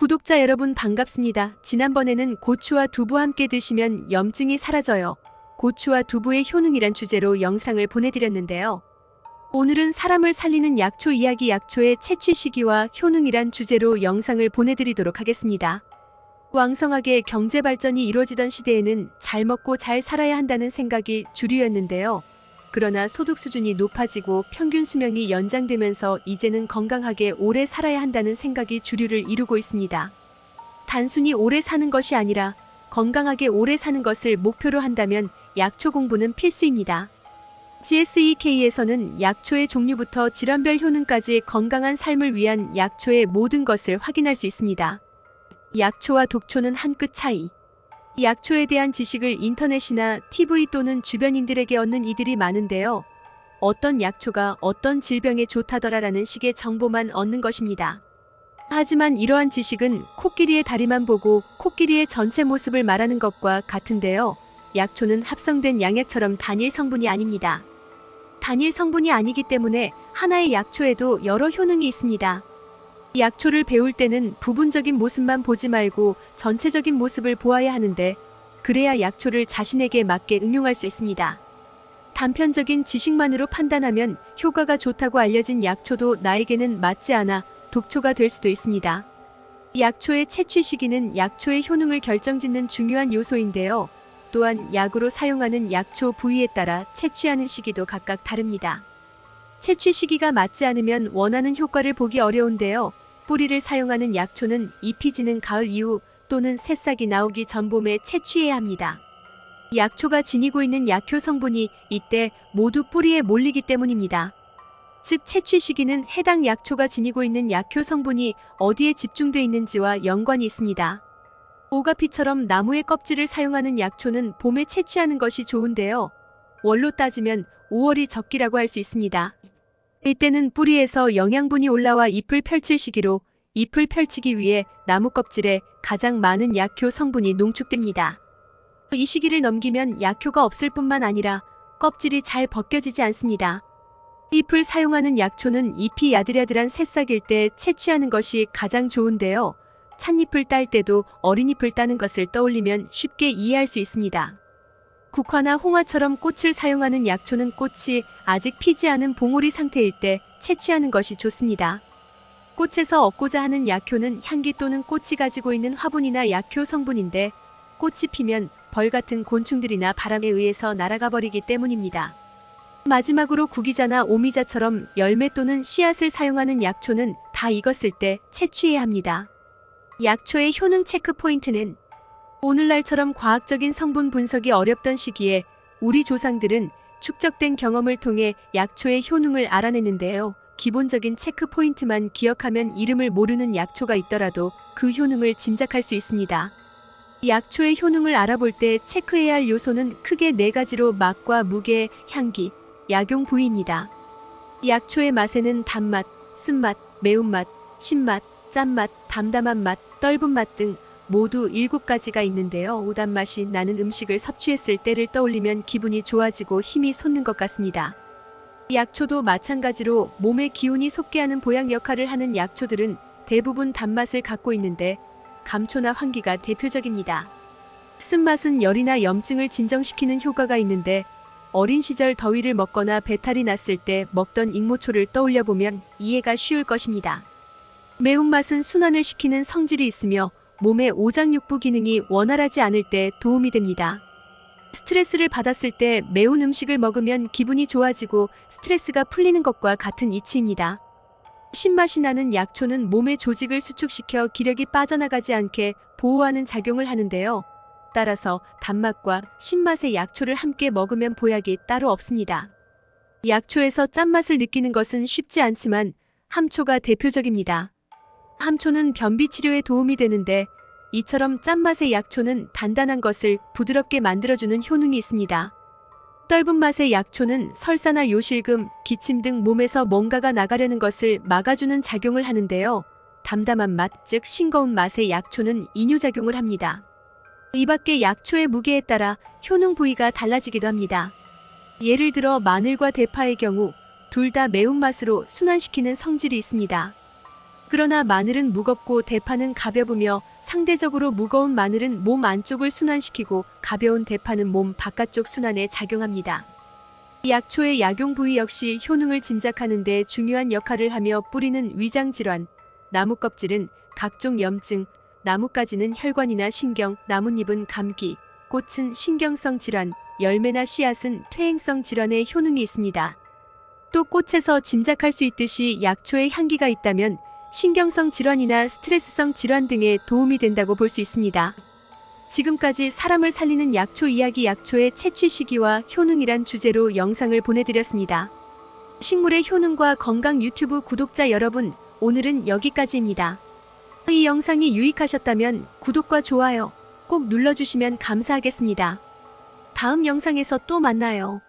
구독자 여러분 반갑습니다. 지난번에는 고추와 두부 함께 드시면 염증이 사라져요. 고추와 두부의 효능이란 주제로 영상을 보내드렸는데요. 오늘은 사람을 살리는 약초 이야기 약초의 채취 시기와 효능이란 주제로 영상을 보내드리도록 하겠습니다. 왕성하게 경제 발전이 이루어지던 시대에는 잘 먹고 잘 살아야 한다는 생각이 주류였는데요. 그러나 소득 수준이 높아지고 평균 수명이 연장되면서 이제는 건강하게 오래 살아야 한다는 생각이 주류를 이루고 있습니다. 단순히 오래 사는 것이 아니라 건강하게 오래 사는 것을 목표로 한다면 약초 공부는 필수입니다. GSEK에서는 약초의 종류부터 질환별 효능까지 건강한 삶을 위한 약초의 모든 것을 확인할 수 있습니다. 약초와 독초는 한 끗 차이. 약초에 대한 지식을 인터넷이나 TV 또는 주변인들에게 얻는 이들이 많은데요. 어떤 약초가 어떤 질병에 좋다더라라는 식의 정보만 얻는 것입니다. 하지만 이러한 지식은 코끼리의 다리만 보고 코끼리의 전체 모습을 말하는 것과 같은데요. 약초는 합성된 양액처럼 단일 성분이 아닙니다. 단일 성분이 아니기 때문에 하나의 약초에도 여러 효능이 있습니다. 약초를 배울 때는 부분적인 모습만 보지 말고 전체적인 모습을 보아야 하는데 그래야 약초를 자신에게 맞게 응용할 수 있습니다. 단편적인 지식만으로 판단하면 효과가 좋다고 알려진 약초도 나에게는 맞지 않아 독초가 될 수도 있습니다. 약초의 채취 시기는 약초의 효능을 결정짓는 중요한 요소인데요. 또한 약으로 사용하는 약초 부위에 따라 채취하는 시기도 각각 다릅니다. 채취 시기가 맞지 않으면 원하는 효과를 보기 어려운데요. 뿌리를 사용하는 약초는 잎이 지는 가을 이후 또는 새싹이 나오기 전 봄에 채취해야 합니다. 약초가 지니고 있는 약효 성분이 이때 모두 뿌리에 몰리기 때문입니다. 즉 채취 시기는 해당 약초가 지니고 있는 약효 성분이 어디에 집중돼 있는지와 연관이 있습니다. 오가피처럼 나무의 껍질을 사용하는 약초는 봄에 채취하는 것이 좋은데요. 월로 따지면 5월이 적기라고 할 수 있습니다. 이때는 뿌리에서 영양분이 올라와 잎을 펼칠 시기로 잎을 펼치기 위해 나무 껍질에 가장 많은 약효 성분이 농축됩니다. 이 시기를 넘기면 약효가 없을 뿐만 아니라 껍질이 잘 벗겨지지 않습니다. 잎을 사용하는 약초는 잎이 야들야들한 새싹일 때 채취하는 것이 가장 좋은데요. 찻잎을 딸 때도 어린 잎을 따는 것을 떠올리면 쉽게 이해할 수 있습니다. 국화나 홍화처럼 꽃을 사용하는 약초는 꽃이 아직 피지 않은 봉오리 상태일 때 채취하는 것이 좋습니다. 꽃에서 얻고자 하는 약효는 향기 또는 꽃이 가지고 있는 화분이나 약효 성분인데 꽃이 피면 벌 같은 곤충들이나 바람에 의해서 날아가 버리기 때문입니다. 마지막으로 구기자나 오미자처럼 열매 또는 씨앗을 사용하는 약초는 다 익었을 때 채취해야 합니다. 약초의 효능 체크 포인트는 오늘날처럼 과학적인 성분 분석이 어렵던 시기에 우리 조상들은 축적된 경험을 통해 약초의 효능을 알아냈는데요. 기본적인 체크 포인트만 기억하면 이름을 모르는 약초가 있더라도 그 효능을 짐작할 수 있습니다. 약초의 효능을 알아볼 때 체크해야 할 요소는 크게 네 가지로 맛과 무게, 향기, 약용 부위입니다. 약초의 맛에는 단맛, 쓴맛, 매운맛, 신맛, 짠맛, 담담한 맛, 떫은 맛 등 모두 7가지가 있는데요. 오단 맛이 나는 음식을 섭취했을 때를 떠올리면 기분이 좋아지고 힘이 솟는 것 같습니다. 약초도 마찬가지로 몸의 기운이 솟게 하는 보양 역할을 하는 약초들은 대부분 단맛을 갖고 있는데 감초나 환기가 대표적입니다. 쓴맛은 열이나 염증을 진정시키는 효과가 있는데 어린 시절 더위를 먹거나 배탈이 났을 때 먹던 익모초를 떠올려 보면 이해가 쉬울 것입니다. 매운맛은 순환을 시키는 성질이 있으며 몸의 오장육부 기능이 원활하지 않을 때 도움이 됩니다. 스트레스를 받았을 때 매운 음식을 먹으면 기분이 좋아지고 스트레스가 풀리는 것과 같은 이치입니다. 신맛이 나는 약초는 몸의 조직을 수축시켜 기력이 빠져나가지 않게 보호하는 작용을 하는데요. 따라서 단맛과 신맛의 약초를 함께 먹으면 보약이 따로 없습니다. 약초에서 짠맛을 느끼는 것은 쉽지 않지만 함초가 대표적입니다. 함초는 변비 치료에 도움이 되는데 이처럼 짠맛의 약초는 단단한 것을 부드럽게 만들어주는 효능이 있습니다. 떫은 맛의 약초는 설사나 요실금, 기침 등 몸에서 뭔가가 나가려는 것을 막아주는 작용을 하는데요. 담담한 맛, 즉 싱거운 맛의 약초는 이뇨작용을 합니다. 이 밖에 약초의 무게에 따라 효능 부위가 달라지기도 합니다. 예를 들어 마늘과 대파의 경우 둘 다 매운맛으로 순환시키는 성질이 있습니다. 그러나 마늘은 무겁고 대파는 가벼우며 상대적으로 무거운 마늘은 몸 안쪽을 순환시키고 가벼운 대파는 몸 바깥쪽 순환에 작용합니다. 약초의 약용 부위 역시 효능을 짐작하는 데 중요한 역할을 하며 뿌리는 위장 질환, 나무 껍질은 각종 염증, 나뭇가지는 혈관이나 신경, 나뭇잎은 감기, 꽃은 신경성 질환, 열매나 씨앗은 퇴행성 질환에 효능이 있습니다. 또 꽃에서 짐작할 수 있듯이 약초에 향기가 있다면 신경성 질환이나 스트레스성 질환 등에 도움이 된다고 볼 수 있습니다. 지금까지 사람을 살리는 약초 이야기 약초의 채취 시기와 효능이란 주제로 영상을 보내드렸습니다. 식물의 효능과 건강 유튜브 구독자 여러분, 오늘은 여기까지입니다. 이 영상이 유익하셨다면 구독과 좋아요 꼭 눌러주시면 감사하겠습니다. 다음 영상에서 또 만나요.